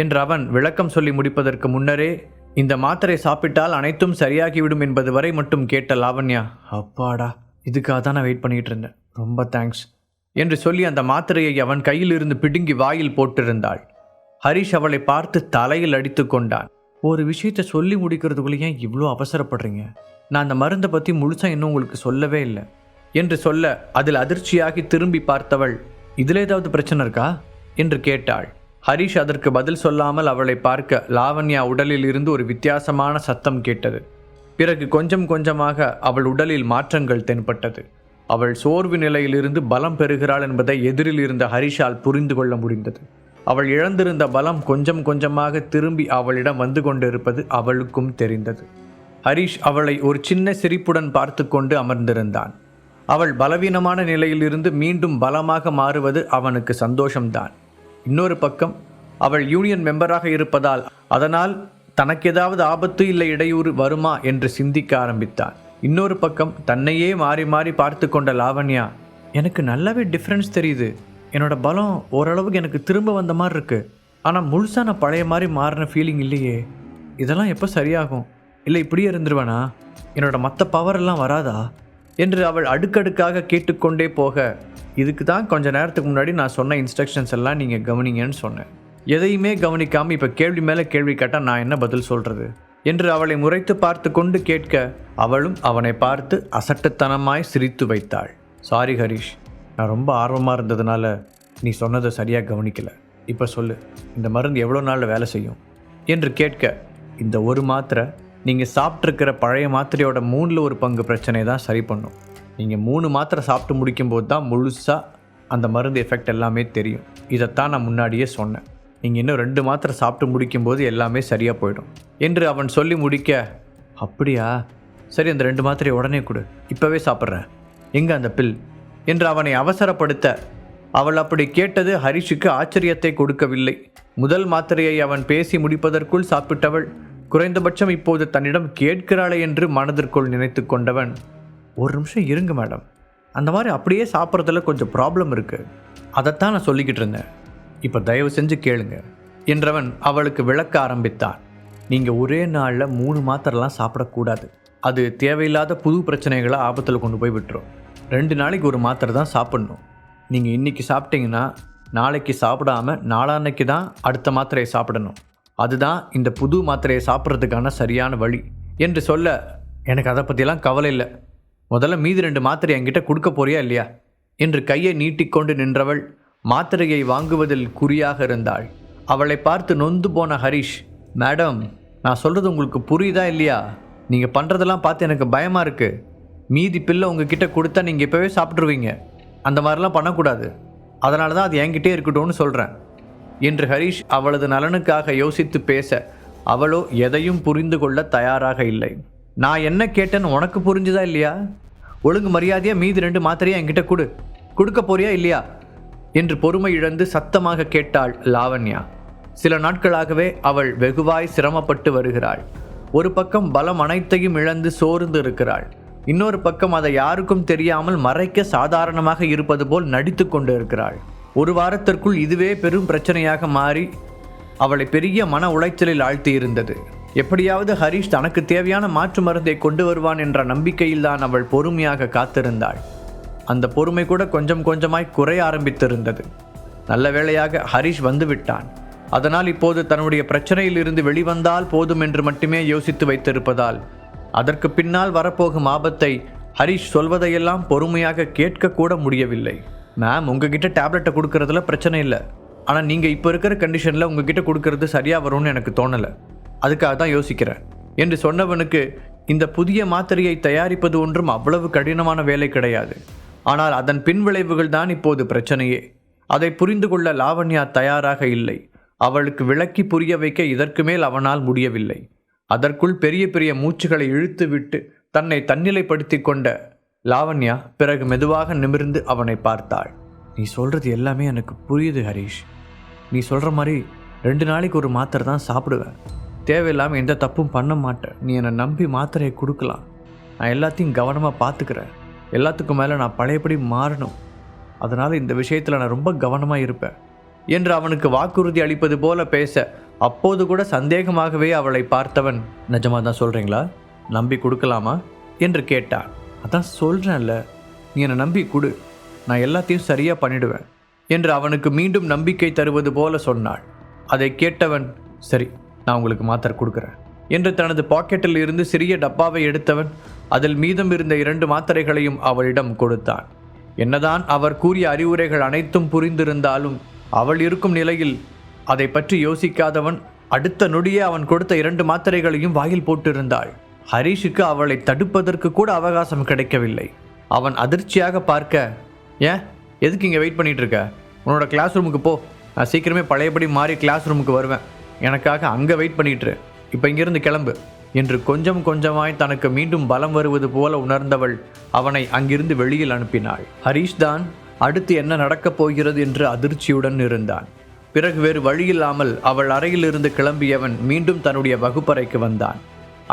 என்று அவன் விளக்கம் சொல்லி முடிப்பதற்கு முன்னரே இந்த மாத்திரை சாப்பிட்டால் அனைத்தும் சரியாகிவிடும் என்பது வரை மட்டும் கேட்ட லாவண்யா அப்பாடா இதுக்காக தான் நான் வெயிட் பண்ணிகிட்டு இருந்தேன். ரொம்ப தேங்க்ஸ் என்று சொல்லி அந்த மாத்திரையை அவன் கையிலிருந்து பிடுங்கி வாயில் போட்டிருந்தாள். ஹரிஷ் அவளை பார்த்து தலையில் அடித்து கொண்டான். ஒரு விஷயத்தை சொல்லி முடிக்கிறதுக்குள்ளே ஏன் இவ்வளோ அவசரப்படுறீங்க? நான் அந்த மருந்தை பற்றி முழுசாக இன்னும் உங்களுக்கு சொல்லவே இல்லை என்று சொல்ல அதில் அதிர்ச்சியாகி திரும்பி பார்த்தவள் இதில் ஏதாவது பிரச்சனை இருக்கா? என்று கேட்டாள். ஹரிஷ் அதற்கு பதில் சொல்லாமல் அவளை பார்க்க லாவண்யா உடலில் இருந்து ஒரு வித்தியாசமான சத்தம் கேட்டது. பிறகு கொஞ்சம் கொஞ்சமாக அவள் உடலில் மாற்றங்கள் தென்பட்டது. அவள் சோர்வு நிலையிலிருந்து பலம் பெறுகிறாள் என்பதை எதிரில் இருந்த ஹரிஷால் புரிந்து கொள்ள முடிந்தது. அவள் இழந்திருந்த பலம் கொஞ்சம் கொஞ்சமாக திரும்பி அவளிடம் வந்து கொண்டிருப்பது அவளுக்கும் தெரிந்தது. ஹரிஷ் அவளை ஒரு சின்ன சிரிப்புடன் பார்த்து கொண்டு அமர்ந்திருந்தான். அவள் பலவீனமான நிலையிலிருந்து மீண்டும் பலமாக மாறுவது அவனுக்கு சந்தோஷம்தான். இன்னொரு பக்கம் அவள் யூனியன் மெம்பராக இருப்பதால் அதனால் தனக்கு ஏதாவது ஆபத்து இல்லை இடையூறு வருமா என்று சிந்திக்க ஆரம்பித்தான் இன்னொரு பக்கம் தன்னையே மாறி மாறி பார்த்து கொண்ட லாவண்யா எனக்கு நல்லாவே டிஃப்ரென்ஸ் தெரியுது. என்னோட பலம் ஓரளவுக்கு எனக்கு திரும்ப வந்த மாதிரி இருக்கு. ஆனால் முழுசாக நான் பழைய மாதிரி மாறின ஃபீலிங் இல்லையே. இதெல்லாம் எப்போ சரியாகும்? இல்லை இப்படியே இருந்துருவேனா? என்னோட மற்ற பவர் எல்லாம் வராதா? என்று அவள் அடுக்கடுக்காக கேட்டுக்கொண்டே போக இதுக்கு தான் கொஞ்ச நேரத்துக்கு முன்னாடி நான் சொன்ன இன்ஸ்ட்ரக்ஷன்ஸ் எல்லாம் நீங்கள் கவனிங்கன்னு சொன்னேன். எதையுமே கவனிக்காமல் இப்போ கேள்வி மேலே கேள்வி கேட்டால் நான் என்ன பதில் சொல்கிறது என்று அவளை முறைத்து பார்த்து கொண்டு கேட்க அவளும் அவனை பார்த்து அசட்டுத்தனமாய் சிரித்து வைத்தாள். சாரி ஹரிஷ் நான் ரொம்ப ஆர்வமாக இருந்ததுனால நீ சொன்னதை சரியாக கவனிக்கலை. இப்போ சொல்லு இந்த மருந்து எவ்வளோ நாளில் வேலை செய்யும்? என்று கேட்க இந்த ஒரு மாத்திரை நீங்கள் சாப்பிட்ருக்கிற பழைய மாத்திரையோட மூணில் ஒரு பங்கு பிரச்சனையை தான் சரி பண்ணும். நீங்கள் மூணு மாத்திரை சாப்பிட்டு முடிக்கும்போது தான் முழுசாக அந்த மருந்து எஃபெக்ட் எல்லாமே தெரியும். இதைத்தான் நான் முன்னாடியே சொன்னேன். நீங்கள் இன்னும் ரெண்டு மாத்திரை சாப்பிட்டு முடிக்கும்போது எல்லாமே சரியாக போயிடும். என்று அவன் சொல்லி முடிக்க அப்படியா? சரி அந்த ரெண்டு மாத்திரையை உடனே கொடு. இப்போவே சாப்பிட்றேன். எங்கே அந்த பில் என்று அவனை அவசரப்படுத்த அவள் அப்படி கேட்டது ஹரிஷுக்கு ஆச்சரியத்தை கொடுக்கவில்லை. முதல் மாத்திரையை அவன் பேசி முடிப்பதற்குள் சாப்பிட்டவள் குறைந்தபட்சம் இப்போது தன்னிடம் கேட்கிறாளே என்று மனதிற்குள் நினைத்து கொண்டவன் ஒரு நிமிஷம் இருங்க மேடம். அந்த மாதிரி அப்படியே சாப்பிட்றதுல கொஞ்சம் ப்ராப்ளம் இருக்குது அதைத்தான் நான் சொல்லிக்கிட்டு இருந்தேன். இப்போ தயவு செஞ்சு கேளுங்க என்றவன் அவளுக்கு விளக்க ஆரம்பித்தான் நீங்கள் ஒரே நாளில் மூணு மாத்திரைலாம் சாப்பிடக்கூடாது. அது தேவையில்லாத புது பிரச்சனைகளை ஆபத்தில் கொண்டு போய் விட்டுரும். ரெண்டு நாளைக்கு ஒரு மாத்திரை தான் சாப்பிட்ணும். நீங்கள் இன்றைக்கி சாப்பிட்டீங்கன்னா நாளைக்கு சாப்பிடாம நாளான்னைக்கு தான் அடுத்த மாத்திரையை சாப்பிடணும். அதுதான் இந்த புது மாத்திரையை சாப்பிட்றதுக்கான சரியான வழி என்று சொல்ல எனக்கு அதை பற்றிலாம் கவலை இல்லை. முதல்ல மீதி ரெண்டு மாத்திரை என்கிட்ட கொடுக்க போறியா இல்லையா? என்று கையை நீட்டிக்கொண்டு நின்றவள் மாத்திரையை வாங்குவதில் குறியாக இருந்தாள். அவளை பார்த்து நொந்து போன ஹரிஷ் மேடம் நான் சொல்கிறது உங்களுக்கு புரியுதா இல்லையா? நீங்கள் பண்ணுறதெல்லாம் பார்த்து எனக்கு பயமாக இருக்குது மீதி பில்லை உங்ககிட்ட கொடுத்தா நீங்கள் இப்போவே சாப்பிட்ருவீங்க அந்த மாதிரிலாம் பண்ணக்கூடாது. அதனால தான் அது என்கிட்டே இருக்கட்டும்னு சொல்கிறேன் என்று ஹரிஷ் அவளது நலனுக்காக யோசித்து பேச அவளோ எதையும் புரிந்து கொள்ள தயாராக இல்லை. நான் என்ன கேட்டேன்னு உனக்கு புரிஞ்சுதா இல்லையா? ஒழுங்கு மரியாதையாக மீதி ரெண்டு மாத்திரையா என்கிட்ட கொடு. கொடுக்க போறியா இல்லையா? என்று பொறுமை இழந்து சத்தமாக கேட்டாள் லாவண்யா. சில நாட்களாகவே அவள் வெகுவாய் சிரமப்பட்டு வருகிறாள். ஒரு பக்கம் பலம் அனைத்தையும் இழந்து சோர்ந்து இருக்கிறாள். இன்னொரு பக்கம் அதை யாருக்கும் தெரியாமல் மறைக்க சாதாரணமாக இருப்பது போல் நடித்து கொண்டு இருக்கிறாள் ஒரு வாரத்திற்குள் இதுவே பெரும் பிரச்சனையாக மாறி அவளை பெரிய மன உளைச்சலில் ஆழ்த்தி இருந்தது எப்படியாவது ஹரிஷ் தனக்கு தேவையான மாற்று மருந்தை கொண்டு வருவான் என்ற நம்பிக்கையில்தான் அவள் பொறுமையாக காத்திருந்தாள். அந்த பொறுமை கூட கொஞ்சம் கொஞ்சமாய் குறைய ஆரம்பித்திருந்தது. நல்ல வேளையாக ஹரிஷ் வந்துவிட்டான் அதனால் இப்போது தன்னுடைய பிரச்சனையிலிருந்து வெளிவந்தால் போதும் என்று மட்டுமே யோசித்து வைத்திருப்பதால் அதற்கு பின்னால் வரப்போகும் ஆபத்தை ஹரிஷ் சொல்வதையெல்லாம் பொறுமையாக கேட்கக்கூட முடியவில்லை. மேம் உங்ககிட்ட டேப்லெட்டை கொடுக்கறதுல பிரச்சனை இல்லை. ஆனால் நீங்கள் இப்போ இருக்கிற கண்டிஷனில் உங்ககிட்ட கொடுக்கறது சரியாக வரும்னு எனக்கு தோணலை. அதுக்காக தான் யோசிக்கிறேன். என்று சொன்னவனுக்கு இந்த புதிய மாத்திரையை தயாரிப்பது ஒன்றும் அவ்வளவு கடினமான வேலை கிடையாது. ஆனால் அதன் பின்விளைவுகள் தான் இப்போது பிரச்சனையே. அதை புரிந்து கொள்ள லாவண்யா தயாராக இல்லை. அவளுக்கு விளக்கி புரிய வைக்க இதற்கு மேல் அவனால் முடியவில்லை. அதற்குள் பெரிய பெரிய மூச்சுகளை இழுத்துவிட்டு தன்னை தன்னிலைப்படுத்தி கொண்ட லாவண்யா பிறகு மெதுவாக நிமிர்ந்து அவனை பார்த்தாள். நீ சொல்றது எல்லாமே எனக்கு புரியுது ஹரிஷ். நீ சொல்ற மாதிரி ரெண்டு நாளைக்கு ஒரு மாத்திரை தான் சாப்பிடுவேன். தேவையில்லாமல் எந்த தப்பும் பண்ண மாட்டேன். நீ என்னை நம்பி மாத்திரையை கொடுக்கலாம். நான் எல்லாத்தையும் கவனமாக பார்த்துக்கிறேன் எல்லாத்துக்கும் மேலே நான் பழையபடி மாறணும். அதனால் இந்த விஷயத்தில் நான் ரொம்ப கவனமாக இருப்பேன். என்று அவனுக்கு வாக்குறுதி அளிப்பது போல பேச அப்போது கூட சந்தேகமாகவே அவளை பார்த்தவன் நிஜமாக தான் சொல்கிறீங்களா நம்பி கொடுக்கலாமா? என்று கேட்டான். அதான் சொல்கிறேன்ல நீ என்னை நம்பி கொடு. நான் எல்லாத்தையும் சரியாக பண்ணிடுவேன் என்று அவனுக்கு மீண்டும் நம்பிக்கை தருவது போல சொன்னாள். அதை கேட்டவன் சரி நான் உங்களுக்கு மாத்திரை கொடுக்குறேன் என்று தனது பாக்கெட்டில் இருந்து சிறிய டப்பாவை எடுத்தவன் அதில் மீதம் இருந்த இரண்டு மாத்திரைகளையும் அவளிடம் கொடுத்தான். என்னதான் அவர் கூறிய அறிவுரைகள் அனைத்தும் புரிந்திருந்தாலும் அவள் இருக்கும் நிலையில் அதை பற்றி யோசிக்காதவன் அடுத்த நொடியே அவன் கொடுத்த இரண்டு மாத்திரைகளையும் வாயில் போட்டிருந்தாள். ஹரிஷுக்கு அவளை தடுப்பதற்கு கூட அவகாசம் கிடைக்கவில்லை. அவன் அதிர்ச்சியாக பார்க்க ஏன் எதுக்கு இங்கே வெயிட் பண்ணிகிட்டு இருக்க? உன்னோட கிளாஸ் ரூமுக்கு போ. நான் சீக்கிரமே பழையபடி மாறி கிளாஸ் ரூமுக்கு வருவேன். எனக்காக அங்கே வெயிட் பண்ணிட்டுரு இப்போ இங்கிருந்து கிளம்பு என்று கொஞ்சம் கொஞ்சமாய் தனக்கு மீண்டும் பலம் வருவது போல உணர்ந்தவள் அவனை அங்கிருந்து வெளியில் அனுப்பினாள். ஹரீஷ் தான் அடுத்து என்ன நடக்கப் போகிறது என்று அதிர்ச்சியுடன் இருந்தான். பிறகு வேறு வழியில்லாமல் அவள் அறையிலிருந்து கிளம்பியவன் மீண்டும் தன்னுடைய வகுப்பறைக்கு வந்தான்.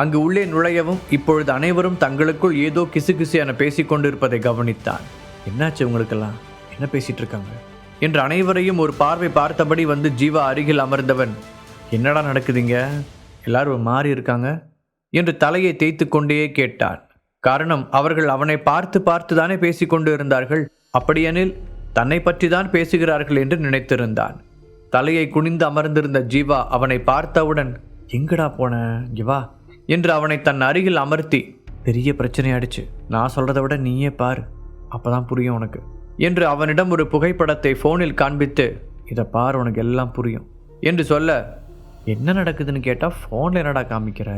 அங்கு உள்ளே நுழையவும் இப்பொழுது அனைவரும் தங்களுக்குள் ஏதோ கிசுகிசு என பேசிக் கொண்டிருப்பதை கவனித்தான். என்னாச்சு உங்களுக்கெல்லாம்? என்ன பேசிட்டு இருக்காங்க என்று அனைவரையும் ஒரு பார்வை பார்த்தபடி வந்து ஜீவா அருகில் அமர்ந்தவன் என்னடா நடக்குதுங்க? எல்லாரும் மாறி இருக்காங்க? என்று தலையை தேய்த்து கொண்டே கேட்டான். காரணம் அவர்கள் அவனை பார்த்து பார்த்து தானே பேசிக்கொண்டு இருந்தார்கள். அப்படியெனில் தன்னை பற்றி தான் பேசுகிறார்கள் என்று நினைத்திருந்தான். தலையை குனிந்து அமர்ந்திருந்த ஜீவா அவனை பார்த்தவுடன் எங்கடா போன? ஜீவா என்று அவனை தன் அருகில் அமர்த்தி பெரிய பிரச்சனையாயிடுச்சு நான் சொல்கிறத விட நீயே பார். அப்போ தான் புரியும் உனக்கு. என்று அவனிடம் ஒரு புகைப்படத்தை ஃபோனில் காண்பித்து இதை பார் உனக்கு எல்லாம் புரியும். என்று சொல்ல என்ன நடக்குதுன்னு கேட்டால் ஃபோனில் என்னடா காமிக்கிற?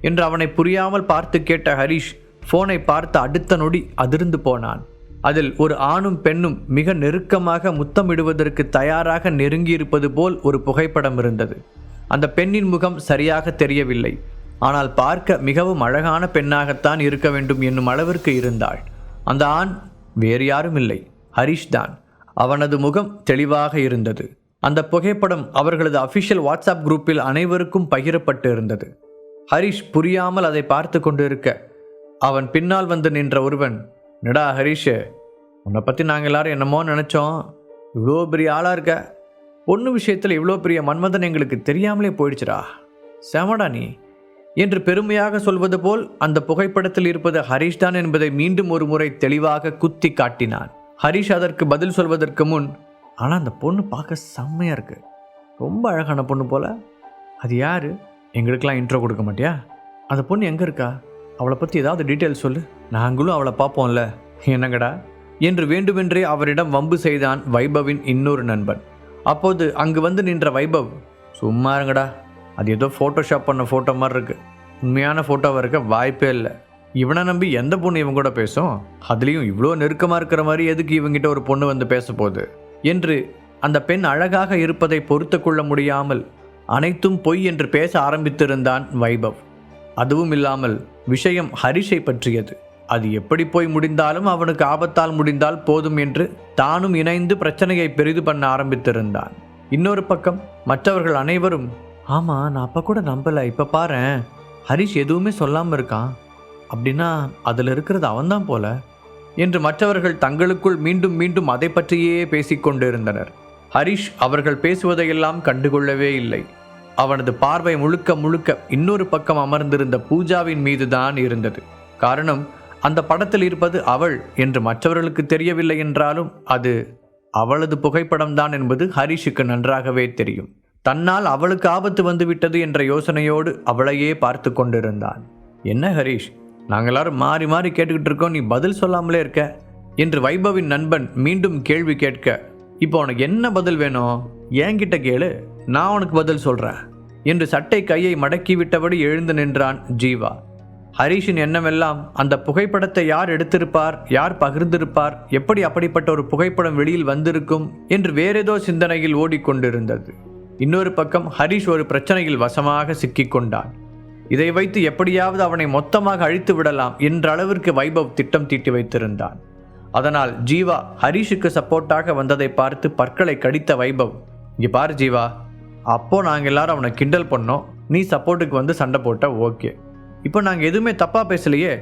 என்று அவனை புரியாமல் பார்த்து கேட்ட ஹரிஷ் ஃபோனை பார்த்த அடுத்த நொடி அதிர்ந்து போனான். அதில் ஒரு ஆணும் பெண்ணும் மிக நெருக்கமாக முத்தமிடுவதற்கு தயாராக நெருங்கியிருப்பது போல் ஒரு புகைப்படம் இருந்தது. அந்த பெண்ணின் முகம் சரியாக தெரியவில்லை. ஆனால் பார்க்க மிகவும் அழகான பெண்ணாகத்தான் இருக்க வேண்டும் என்னும் அளவிற்கு இருந்தாள். அந்த ஆண் வேறு யாரும் இல்லை. ஹரிஷ் தான். அவனது முகம் தெளிவாக இருந்தது. அந்த புகைப்படம் அவர்களது அஃபிஷியல் வாட்ஸ்அப் குரூப்பில் அனைவருக்கும் பகிரப்பட்டு இருந்தது ஹரிஷ் புரியாமல் அதை பார்த்து கொண்டிருக்க அவன் பின்னால் வந்து நின்ற ஒருவன் நடா ஹரிஷ் உன்னை பற்றி நாங்கள் எல்லாரும் என்னமோ நினச்சோம். இவ்வளோ பெரிய ஆளாக இருக்க. ஒன்று விஷயத்தில் இவ்வளோ பெரிய மன்மதன் எங்களுக்கு தெரியாமலே போயிடுச்சுடா. செமடா நீ. என்று பெருமையாக சொல்வது போல் அந்த புகைப்படத்தில் இருப்பது ஹரிஷ் தான் என்பதை மீண்டும் ஒரு முறை தெளிவாக குத்தி காட்டினான். ஹரிஷ் அதற்கு பதில் சொல்வதற்கு முன் ஆனால் அந்த பொண்ணு பார்க்க செம்மையாக இருக்கு. ரொம்ப அழகான பொண்ணு போல. அது யாரு? எங்களுக்கெல்லாம் இன்ட்ரோ கொடுக்க மாட்டியா? அந்த பொண்ணு எங்கே இருக்கா? அவளை பற்றி ஏதாவது டீட்டெயில் சொல்லு. நாங்களும் அவளை பார்ப்போம்ல. என்னங்கடா? என்று வேண்டுமென்றே அவரிடம் வம்பு செய்தான் வைபவின் இன்னொரு நண்பன். அப்போது அங்கு வந்து நின்ற வைபவ் சும்மா இருங்கடா. அது ஏதோ ஃபோட்டோஷாப் பண்ண ஃபோட்டோ மாதிரி இருக்குது உண்மையான ஃபோட்டோவாக இருக்க வாய்ப்பே இல்லை. இவனை நம்பி எந்த பொண்ணு இவன் கூட பேசும்? அதுலேயும் இவ்வளோ நெருக்கமாக இருக்கிற மாதிரி எதுக்கு இவங்கிட்ட ஒரு பொண்ணு வந்து பேச போகுது? என்று அந்த பெண் அழகாக இருப்பதை பொறுத்து கொள்ள முடியாமல் அனைத்தும் பொய் என்று பேச ஆரம்பித்திருந்தான் வைபவ். அதுவும் இல்லாமல் விஷயம் ஹரிஷை பற்றியது. அது எப்படி போய் முடிந்தாலும் அவனுக்கு ஆபத்தால் முடிந்தால் போதும் என்று தானும் இணைந்து பிரச்சனையை பெரிது பண்ண ஆரம்பித்திருந்தான். இன்னொரு பக்கம் மற்றவர்கள் அனைவரும் ஆமாம் நான் அப்போ கூட நம்பலை. இப்போ பாரேன். ஹரிஷ் எதுவுமே சொல்லாமல் இருக்கான். அப்படின்னா அதில் இருக்கிறது அவன்தான் போல. என்று மற்றவர்கள் தங்களுக்குள் மீண்டும் மீண்டும் அதை பற்றியே பேசிக்கொண்டிருந்தனர் ஹரிஷ் அவர்கள் பேசுவதையெல்லாம் கண்டுகொள்ளவே இல்லை. அவனது பார்வை முழுக்க முழுக்க இன்னொரு பக்கம் அமர்ந்திருந்த பூஜாவின் மீதுதான் இருந்தது. காரணம் அந்த படத்தில் இருப்பது அவள் என்று மற்றவர்களுக்கு தெரியவில்லை என்றாலும் அது அவளது புகைப்படம்தான் என்பது ஹரிஷுக்கு நன்றாகவே தெரியும். தன்னால் அவளுக்கு ஆபத்து வந்துவிட்டது என்ற யோசனையோடு அவளையே பார்த்து கொண்டிருந்தான். என்ன ஹரிஷ் நாங்கள் எல்லாரும் மாறி மாறி கேட்டுக்கிட்டு இருக்கோம் நீ பதில் சொல்லாமலே இருக்க? என்று வைபவின் நண்பன் மீண்டும் கேள்வி கேட்க இப்போ உனக்கு என்ன பதில் வேணும்? என்கிட்ட கேளு நான் உனக்கு பதில் சொல்கிறேன் என்று சட்டை கையை மடக்கி விட்டபடி எழுந்து நின்றான் ஜீவா. ஹரிஷின் எண்ணமெல்லாம் அந்த புகைப்படத்தை யார் எடுத்திருப்பார் யார் பகிர்ந்திருப்பார் எப்படி அப்படிப்பட்ட ஒரு புகைப்படம் வெளியில் வந்திருக்கும் என்று வேறேதோ சிந்தனையில் ஓடிக்கொண்டிருந்தது. இன்னொரு பக்கம் ஹரிஷ் ஒரு பிரச்சனையில் வசமாக சிக்கிக்கொண்டான். இதை வைத்து எப்படியாவது அவனை மொத்தமாக அழித்து விடலாம் என்ற அளவிற்கு வைபவ் திட்டம் தீட்டி வைத்திருந்தான். அதனால் ஜீவா ஹரிஷுக்கு சப்போர்ட்டாக வந்ததை பார்த்து பற்களை கடித்த வைபவ் இங்கே பாரு ஜீவா அப்போ நாங்கள் எல்லாரும் அவனை கிண்டல் பண்ணோம் நீ சப்போர்ட்டுக்கு வந்து சண்டை போட்ட ஓகே. இப்போ நாங்கள் எதுவுமே தப்பாக பேசலையே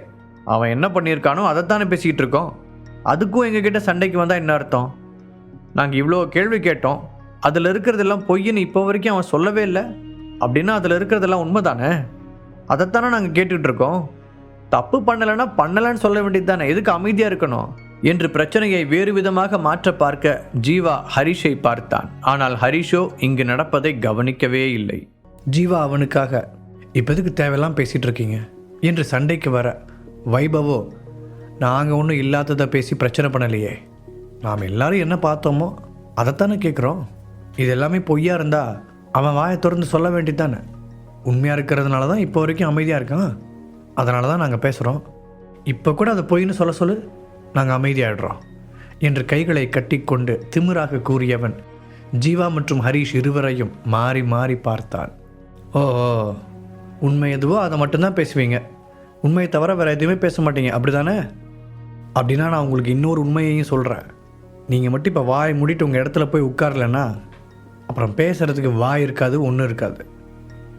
அவன் என்ன பண்ணியிருக்கானோ அதைத்தானே பேசிக்கிட்டு இருக்கோம். அதுக்கும் எங்ககிட்ட சண்டைக்கு வந்தால் என்ன அர்த்தம்? நாங்கள் இவ்வளோ கேள்வி கேட்டோம் அதில் இருக்கிறதெல்லாம் பொய்ன்னு இப்போ வரைக்கும் அவன் சொல்லவே இல்லை? அப்படின்னா அதில் இருக்கிறதெல்லாம் உண்மை தானே அதைத்தானே நாங்கள் கேட்டுக்கிட்டு இருக்கோம். தப்பு பண்ணலைன்னா பண்ணலைன்னு சொல்ல வேண்டியது தானே எதுக்கு அமைதியாக இருக்கணும்? என்று பிரச்சனையை வேறு விதமாக மாற்ற பார்க்க ஜீவா ஹரிஷை பார்த்தான். ஆனால் ஹரிஷோ இங்கு நடப்பதை கவனிக்கவே இல்லை. ஜீவா அவனுக்காக இப்போதுக்கு தேவையெல்லாம் பேசிகிட்டு இருக்கீங்க? என்று சண்டைக்கு வர வைபவோ நாங்கள் ஒன்றும் இல்லாததை பேசி பிரச்சனை பண்ணலையே. நாம் எல்லாரும் என்ன பார்த்தோமோ அதைத்தானே கேட்குறோம் இது எல்லாமே பொய்யா இருந்தா அவன் வாயை திறந்து சொல்ல வேண்டியதானே உண்மையாக இருக்கிறதுனால தான் இப்போ வரைக்கும் அமைதியாக இருக்கான். அதனால தான் நாங்கள் பேசுகிறோம் இப்போ கூட அதை பொய்ன்னு சொல்ல சொல்லு. நாங்கள் அமைதியாயிடுறோம். என்று கைகளை கட்டிக்கொண்டு திமிராக கூறியவன் ஜீவா மற்றும் ஹரீஷ் இருவரையும் மாறி மாறி பார்த்தான். ஓ ஓ, உண்மை எதுவோ அதை மட்டும்தான் பேசுவீங்க. உண்மையை தவிர வேறு எதுவுமே பேச மாட்டீங்க. அப்படி தானே அப்படின்னா நான் உங்களுக்கு இன்னொரு உண்மையையும் சொல்கிறேன் நீங்கள் மட்டும் இப்போ வாய் மூடிட்டு உங்கள் இடத்துல போய் உட்காரலன்னா அப்புறம் பேசுகிறதுக்கு வாய் இருக்காது ஒன்றும் இருக்காது.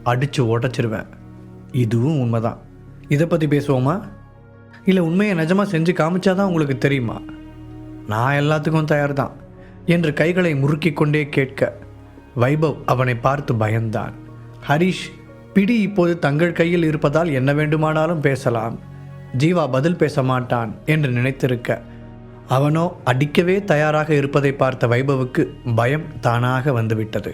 அடித்து உடச்சிருவேன். இதுவும் உண்மைதான். இதை பற்றி பேசுவோமா? இல்லை உண்மையை நிஜமாக செஞ்சு காமிச்சாதான் உங்களுக்கு தெரியுமா? நான் எல்லாத்துக்கும் தயார் தான் என்று கைகளை முறுக்கி கொண்டே கேட்க வைபவ் அவனை பார்த்து பயந்தான். ஹரிஷ் பிடி இப்போது தங்கள் கையில் இருப்பதால் என்ன வேண்டுமானாலும் பேசலாம். ஜீவா பதில் பேச மாட்டான் என்று நினைத்திருக்க அவனோ அடிக்கவே தயாராக இருப்பதை பார்த்த வைபவுக்கு பயம் தானாக வந்துவிட்டது.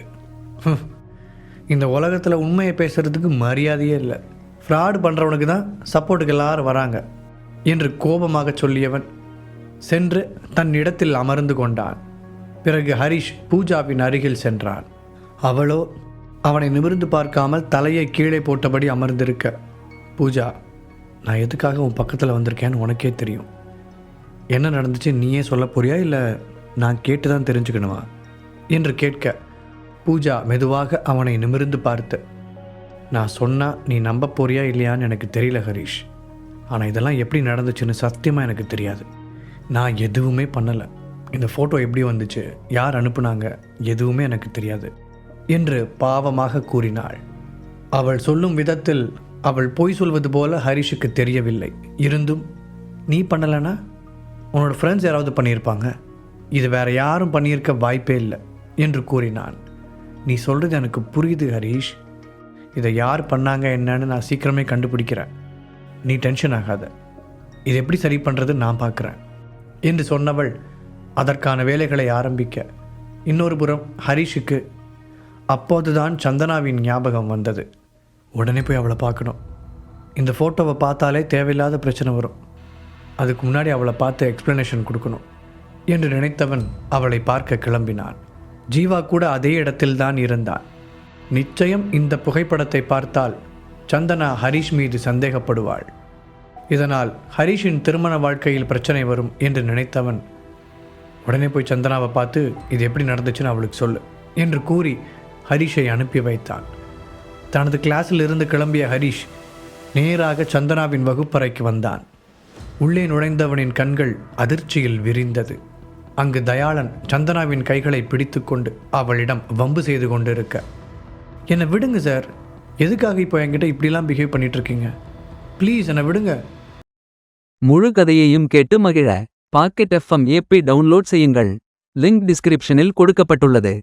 இந்த உலகத்தில் உண்மையை பேசுகிறதுக்கு மரியாதையே இல்லை. ஃப்ராடு பண்ணுறவனுக்கு தான் சப்போர்ட்டுக்கு எல்லாரும் வராங்க என்று கோபமாக சொல்லியவன் சென்று தன் இடத்தில் அமர்ந்து கொண்டான். பிறகு ஹரிஷ் பூஜாவின் அருகில் சென்றான். அவளோ அவனை நிமிர்ந்து பார்க்காமல் தலையை கீழே போட்டபடி அமர்ந்திருக்க பூஜா நான் எதுக்காக உன் பக்கத்தில் வந்திருக்கேன்னு உனக்கே தெரியும். என்ன நடந்துச்சு நீயே சொல்ல போறியா இல்லை நான் கேட்டு தான் தெரிஞ்சுக்கணுமா? என்று கேட்க பூஜா மெதுவாக அவனை நிமிர்ந்து பார்த்து நான் சொன்னால் நீ நம்ப போறியா இல்லையான்னு எனக்கு தெரியல ஹரிஷ். ஆனால் இதெல்லாம் எப்படி நடந்துச்சுன்னு சத்தியமாக எனக்கு தெரியாது. நான் எதுவுமே பண்ணலை. இந்த ஃபோட்டோ எப்படி வந்துச்சு யார் அனுப்புனாங்க எதுவுமே எனக்கு தெரியாது என்று பாவமாக கூறினாள். அவள் சொல்லும் விதத்தில் அவள் பொய் சொல்வது போல ஹரிஷுக்கு தெரியவில்லை. இருந்தும் நீ பண்ணலைன்னா உன்னோட ஃப்ரெண்ட்ஸ் யாராவது பண்ணியிருப்பாங்க? இது வேறு யாரும் பண்ணியிருக்க வாய்ப்பே இல்லை என்று கூறினான். நீ சொல்கிறது எனக்கு புரியுது ஹரிஷ். இதை யார் பண்ணாங்க என்னன்னு நான் சீக்கிரமே கண்டுபிடிக்கிறேன். நீ டென்ஷன் ஆகாத. இது எப்படி சரி பண்ணுறது நான் பார்க்குறேன் என்று சொன்னவள் அதற்கான வேலைகளை ஆரம்பிக்க. இன்னொரு புறம் ஹரிஷுக்கு அப்போதுதான் சந்தனாவின் ஞாபகம் வந்தது. உடனே போய் அவளை பார்க்கணும். இந்த ஃபோட்டோவை பார்த்தாலே தேவையில்லாத பிரச்சனை வரும். அதுக்கு முன்னாடி அவளை பார்த்து எக்ஸ்ப்ளனேஷன் கொடுக்கணும். என்று நினைத்தவன் அவளை பார்க்க கிளம்பினான். ஜீவா கூட அதே இடத்தில்தான் இருந்தான். நிச்சயம் இந்த புகைப்படத்தை பார்த்தால் சந்தனா ஹரிஷ் மீது சந்தேகப்படுவாள். இதனால் ஹரிஷின் திருமண வாழ்க்கையில் பிரச்சனை வரும் என்று நினைத்தவன் உடனே போய் சந்தனாவை பார்த்து இது எப்படி நடந்துச்சுன்னு அவளுக்கு சொல்லு என்று கூறி ஹரிஷை அனுப்பி வைத்தான். தனது கிளாஸில் இருந்து கிளம்பிய ஹரிஷ் நேராக சந்தனாவின் வகுப்பறைக்கு வந்தான். உள்ளே நுழைந்தவனின் கண்கள் அதிர்ச்சியில் விரிந்தது. அங்கு தயாளன் சந்தனாவின் கைகளை பிடித்துக்கொண்டு அவளிடம் வம்பு செய்து கொண்டிருக்க என்னை விடுங்க சார். எதுக்காக இப்போ என்கிட்ட இப்படிலாம் பிஹேவ் பண்ணிட்டு இருக்கீங்க ப்ளீஸ் என்னை விடுங்க. முழு கதையையும் கேட்டு மகிழ. பாக்கெட் எஃப்எம் ஏபி டவுன்லோட் செய்யுங்கள். லிங்க் டிஸ்கிரிப்ஷனில் கொடுக்கப்பட்டுள்ளது.